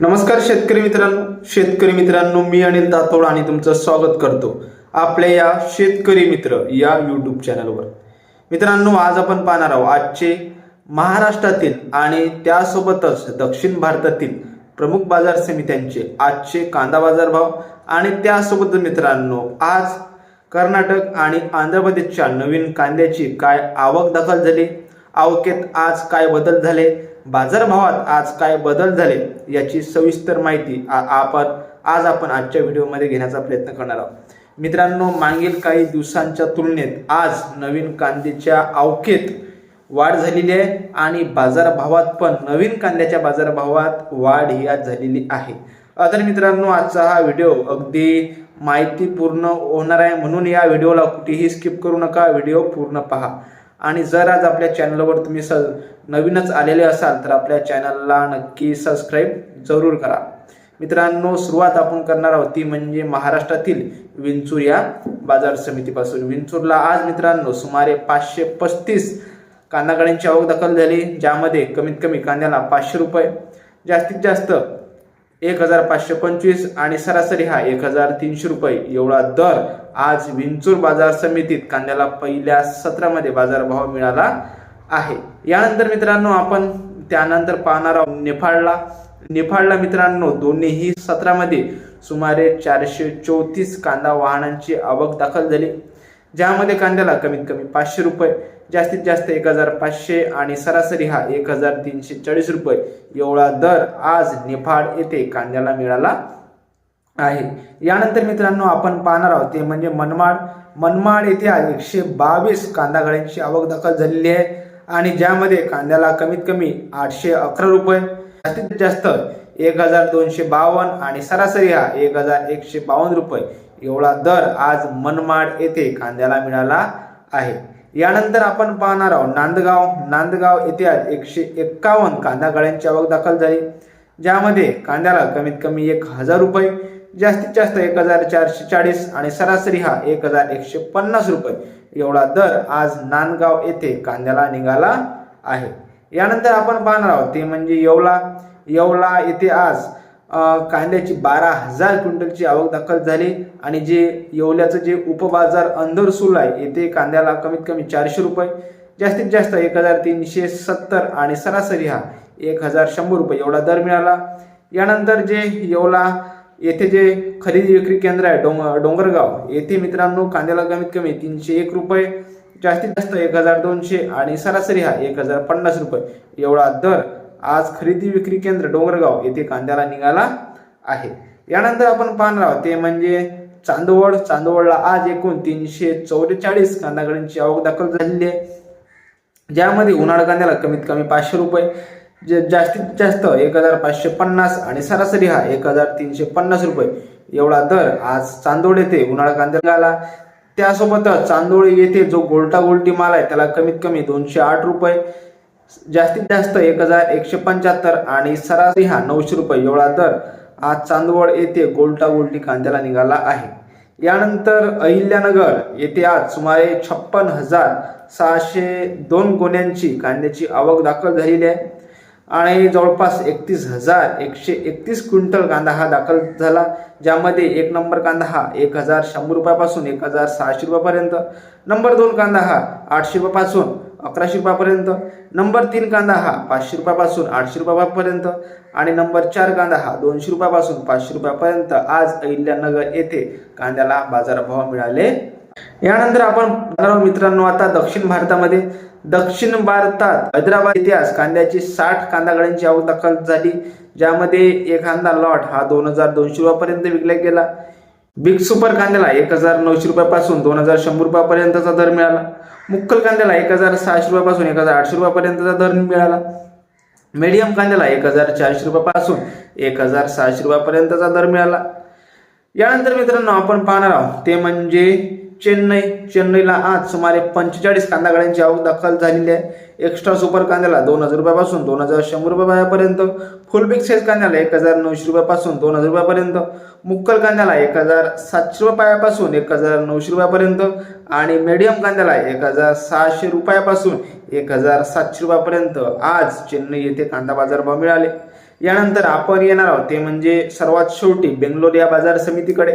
नमस्कार शेतकरी मित्रांनो शेतकरी मित्रांनो मी अनिल दातोड आणि तुमचं स्वागत करतो आपल्या या शेतकरी मित्र या यूट्यूब चॅनलवर मित्रांनो आज आपण पाहणार आहोत आजचे महाराष्ट्रातील आणि त्यासोबतच दक्षिण भारतातील प्रमुख बाजार समित्यांचे आजचे कांदा बाजार भाव आणि त्यासोबत मित्रांनो आज कर्नाटक आणि आंध्र प्रदेशच्या नवीन कांद्याची काय आवक दाखल झाली? आवकेत आज काय बदल झाले? बाजारभावात आज काय बदल झाले याची सविस्तर माहिती आपण आज आपण आजच्या व्हिडिओमध्ये घेण्याचा प्रयत्न करणार आहोत. मित्रांनो मागील काही दिवसांच्या तुलनेत आज नवीन कांद्याच्या आवकेत वाढ झालेली आहे आणि बाजारभावात पण नवीन कांद्याच्या बाजारभावात वाढ ही आज झालेली आहे. तर मित्रांनो आजचा हा व्हिडिओ अगदी माहितीपूर्ण होणार आहे म्हणून या व्हिडिओला कुठेही स्किप करू नका. व्हिडिओ पूर्ण पहा. आणि जर आज आपल्या चॅनलवर तुम्ही स नवीनच आलेले असाल तर आपल्या चॅनलला नक्की सबस्क्राईब जरूर करा. मित्रांनो सुरुवात आपण करणार आहोत ती म्हणजे महाराष्ट्रातील विंचूर या बाजार समितीपासून. विंचूरला आज मित्रांनो सुमारे पाचशे पस्तीस कांदा गाड्यांची आवक दाखल झाली ज्यामध्ये कमीत कमी कांद्याला पाचशे रुपये जास्तीत जास्त एक हजार पाचशे पंचवीस आणि सरासरी हा एक हजार तीनशे रुपये. एवढा दर आज विंचूर बाजार समितीत कांद्याला पहिल्या सत्रामध्ये बाजारभाव मिळाला आहे. यानंतर मित्रांनो आपण त्यानंतर पाहणार आहोत नेपाळला नेपाळला मित्रांनो दोन्हीही सत्रामध्ये सुमारे चारशे चौतीस कांदा वाहनांची आवक दाखल झाली ज्यामध्ये कांद्याला कमीत कमी पाचशे रुपये जास्तीत जास्त एक हजार पाचशे आणि सरासरी हा एक हजार तीनशे चाळीस रुपये एवढा दर आज निफाड येथे कांद्याला मिळाला आहे. यानंतर मित्रांनो आपण पाहणार आहोत ते म्हणजे मनमाड. मनमाड येथे एकशे बावीस कांदा गाड्यांची आवक दाखल झालेली आहे आणि ज्यामध्ये कांद्याला कमीत कमी आठशे अकरा रुपये जास्तीत जास्त एक हजार दोनशे बावन्न आणि सरासरी हा एक हजार एकशे बावन्न रुपये एवढा दर आज मनमाड येथे कांद्याला मिळाला आहे. यानंतर आपण पाहणार आहोत नांदगाव. नांदगाव येथे एकशे एक्कावन्न कांदा गाळ्यांची आवक दाखल झाली. ज्यामध्ये कांद्याला कमीत कमी एक हजार रुपये जास्तीत जास्त एक हजार चारशे चाळीस आणि सरासरी हा एक हजार एकशे पन्नास रुपये. एवढा दर आज नांदगाव येथे कांद्याला निघाला आहे. यानंतर आपण पाहणार आहोत ते म्हणजे येवला. येवला येथे आज कांद्याची बारा हजार क्विंटलची आवक दाखल झाली आणि जे येवल्याचं जे उपबाजार अंदर सुरू आहे येथे कांद्याला कमीत कमी चारशे रुपये जास्तीत जास्त एक हजार तीनशे सत्तर आणि सरासरी हा एक हजार शंभर रुपये एवढा दर मिळाला. यानंतर जे येवला येथे जे खरेदी विक्री केंद्र आहे डोंग डोंगरगाव येथे मित्रांनो कांद्याला कमीत कमी तीनशे एक रुपये जास्तीत जास्त एक हजार दोनशे आणि सरासरी हा एक हजार पन्नास रुपये एवढा दर आज खरेदी विक्री केंद्र डोंगरगाव येथे कांद्याला निघाला आहे. यानंतर आपण पाहणार आहोत ते म्हणजे चांदवड. चांदवडला आज एकूण तीनशे चौवेचाळीस कांदा गाड्यांची आवक दाखल झालेली आहे. ज्यामध्ये उन्हाळा कांद्याला कमीत कमी पाचशे रुपये जे जास्तीत जास्त एक हजार पाचशे पन्नास आणि सरासरी हा एक हजार तीनशे पन्नास रुपये एवढा दर आज चांदोड येथे उन्हाळा कांद्याला आला त्यासोबतच चांदोळी येथे जो गोलटा गोलटी माल आहे त्याला कमीत कमी दोनशे आठ रुपये जास्तीत जास्त एक हजार एकशे पंच्याहत्तर आणि सरासरी हा नऊशे रुपये एवढा दर आज चांदवड येथे गोलटा गोलटी कांद्याला निघाला आहे. यानंतर अहिल्यानगर येथे आज सुमारे छप्पन हजार सहाशे दोन गोण्यांची कांद्याची आवक दाखल झालेली आहे आणि जवळपास एकतीस हजार एकशे एकतीस क्विंटल कांदा हा दाखल झाला ज्यामध्ये एक नंबर कांदा हा एक हजार शंभर रुपयापासून एक हजार सहाशे रुपयापर्यंत. नंबर दोन कांदा हा आठशे रुपयापासून अकराशे रुपयापर्यंत. नंबर तीन कांदा हा पाचशे रुपयापासून आठशे रुपयापर्यंत. आणि नंबर चार कांदा हा दोनशे रुपयापासून पाचशे रुपयापर्यंत. आज अहिल्यानगर येथे कांद्याला बाजारभाव मिळाले. यानंतर आपण मित्रांनो आता दक्षिण भारतामध्ये. दक्षिण भारतात हैदराबाद येथे आज कांद्याची साठ कांदागड्यांची आवक दाखल झाली. ज्यामध्ये एखादा लॉट हा दोन हजार दोनशे रुपयापर्यंत विकला गेला. बिग सुपर कांद्याला एक हजार नऊशे रुपयापासून दोन हजार शंभर रुपयापर्यंतचा दर मिळाला. मुक्कल कांद्याला एक हजार सहाशे रुपयापासून एक हजार आठशे रुपयापर्यंतचा दर मिळाला. मीडियम कांद्याला एक हजार चारशे रुपयापासून एक हजार सहाशे रुपयापर्यंतचा दर मिळाला. यानंतर मित्रांनो आपण पाहणार आहोत ते म्हणजे चेन्नई चेन्नईला आज सुमारे पंचेचाळीस कांदा गाड्यांची आवक दाखल झालेली आहे. एक्स्ट्रा सुपर कांद्याला दोन हजार रुपयापासून दोन हजार शंभर रुपयापर्यंत फुल बिग साईज कांद्याला एक हजार नऊशे रुपयापासून दोन हजार रुपयापर्यंत. मुक्कल कांद्याला एक हजार सातशे रुपयापासून एक हजार नऊशे रुपयापर्यंत. आणि मीडियम कांद्याला एक हजार सहाशे रुपयापासून एक हजार सातशे रुपयापर्यंत आज चेन्नई येथे कांदा बाजारभाव मिळाले. यानंतर आपण येणार आहोत ते म्हणजे सर्वात शेवटी बेंगलोर या बाजार समितीकडे.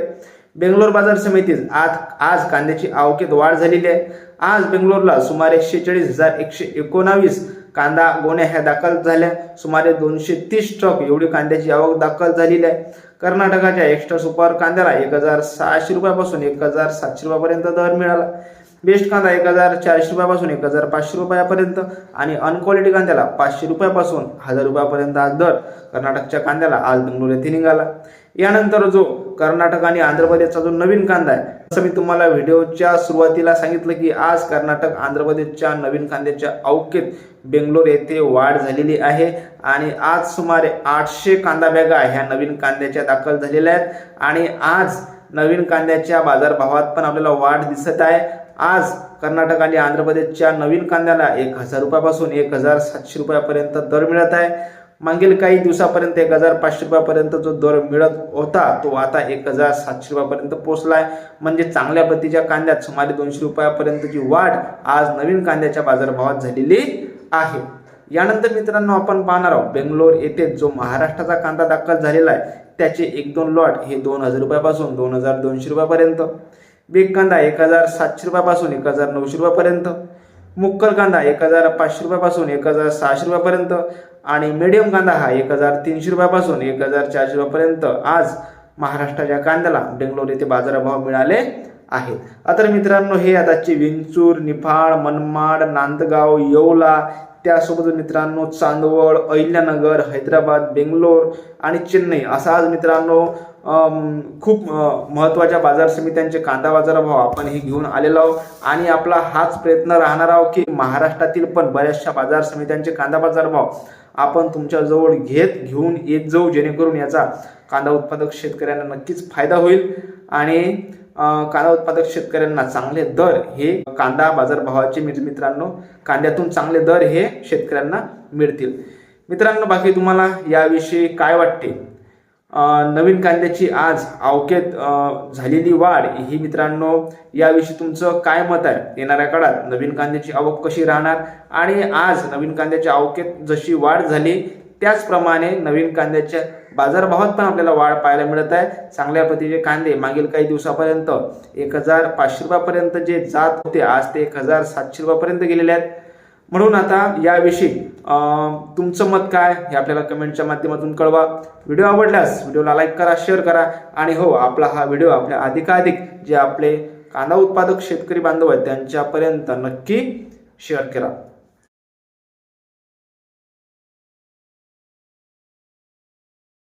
बेंगलोर बाजार समितीत आज आज कांद्याची आवकेत वाढ झालेली आहे. आज बेंगलोरला सुमारे शेहेचाळीस हजार एकशे एकोणावीस कांदा गोण्या ह्या दाखल झाल्या. सुमारे दोनशे तीस ट्रक एवढी कांद्याची आवक दाखल झालेली आहे. कर्नाटकाच्या एक्स्ट्रा सुपर कांद्याला एक हजार सहाशे रुपयापासून एक हजार सातशे रुपयापर्यंत दर मिळाला. बेस्ट कांदा एक हजार चारशे रुपयापासून एक हजार पाचशे रुपयापर्यंत आणि अनक्वालिटी कांद्याला पाचशे रुपयापासून हजार रुपयापर्यंत आज दर. कर्नाटकच्या कांद्याला आज बेंगलोर येथे निघाला. यानंतर जो कर्नाटक आणि आंध्र प्रदेशचा जो नवीन कांदा आहे जसं मी तुम्हाला व्हिडिओच्या सुरुवातीला सांगितलं की आज कर्नाटक आंध्र प्रदेशच्या नवीन कांद्याच्या अवकेत बेंगलोर येथे वाढ झालेली आहे आणि आज सुमारे आठशे कांदा बॅगा ह्या नवीन कांद्याच्या दाखल झालेल्या आहेत. आणि आज नवीन कांद्याच्या बाजारभावात पण आपल्याला वाढ दिसत आहे. आज कर्नाटक आणि आंध्र प्रदेशच्या नवीन कांद्याला एक हजार रुपयापासून एक हजार सातशे रुपयापर्यंत दर मिळत आहे. मागील काही दिवसापर्यंत एक हजार पाचशे रुपयापर्यंत जो दर मिळत होता तो आता एक हजार सातशे रुपयापर्यंत पोहोचलाय. म्हणजे चांगल्या प्रतीच्या कांद्यात सुमारे दोनशे रुपयापर्यंतची वाढ आज नवीन कांद्याच्या बाजारभावात झालेली आहे. यानंतर मित्रांनो आपण पाहणार आहोत बेंगलोर येथे जो महाराष्ट्राचा कांदा दाखल झालेला आहे त्याचे एक दोन लॉट हे दोन हजार रुपयापासून दोन हजार दोनशे रुपयापर्यंत. बिग कांदा एक हजार सातशे रुपयापासून एक हजार नऊशे रुपयापर्यंत. मुक्कल कांदा एक हजार पाचशे रुपयापासून एक हजार सहाशे रुपयापर्यंत. आणि मीडियम कांदा हा एक हजार तीनशे रुपयापासून एक हजार चारशे रुपयापर्यंत आज महाराष्ट्राच्या कांद्याला बेंगलोर येथे बाजारभाव मिळाले आहेत. आता मित्रांनो हे आताचे विंचूर निफाड मनमाड नांदगाव येवला त्यासोबत मित्रांनो चांदवड अहिल्यानगर हैदराबाद बेंगलोर आणि चेन्नई असा आज मित्रांनो खूप महत्त्वाच्या बाजार समित्यांचे कांदा बाजारभाव आपण हे घेऊन आलेलो आहोत. आणि आपला हाच प्रयत्न राहणार आहोत की महाराष्ट्रातील पण बऱ्याचशा बाजार समित्यांचे कांदा बाजारभाव आपण तुमच्याजवळ घेत घेऊन येत जाऊ जेणेकरून याचा कांदा उत्पादक शेतकऱ्यांना नक्कीच फायदा होईल. आणि कांदा उत्पादक शेतकऱ्यांना चांगले दर हे कांदा बाजारभावाचे मित्रांनो कांद्यातून चांगले दर हे शेतकऱ्यांना मिळतील. मित्रांनो बाकी तुम्हाला याविषयी काय वाटते? नवीन कांद्याची आज अवकेत झालेली वाढ. ही मित्रांनो याविषयी तुमचं काय मत आहे? येणाऱ्या काळात नवीन कांद्याची आवक कशी राहणार? आणि आज नवीन कांद्याच्या आवकेत जशी वाढ झाली त्याचप्रमाणे नवीन कांद्याच्या बाजारभावात पण आपल्याला वाढ पाहायला मिळत आहे. चांगल्या प्रतीचे कांदे मागील काही दिवसापर्यंत एक हजार पाचशे रुपयापर्यंत जे जात होते आज ते एक हजार सातशे रुपयापर्यंत गेलेले आहेत. म्हणून आता याविषयी तुमचं मत काय? हे आपल्याला कमेंटच्या माध्यमातून कळवा. व्हिडिओ आवडल्यास व्हिडिओला लाईक करा शेअर करा. आणि हो आपला हा व्हिडिओ आपल्या अधिकाधिक जे आपले कांदा उत्पादक शेतकरी बांधव आहेत त्यांच्यापर्यंत नक्की शेअर करा.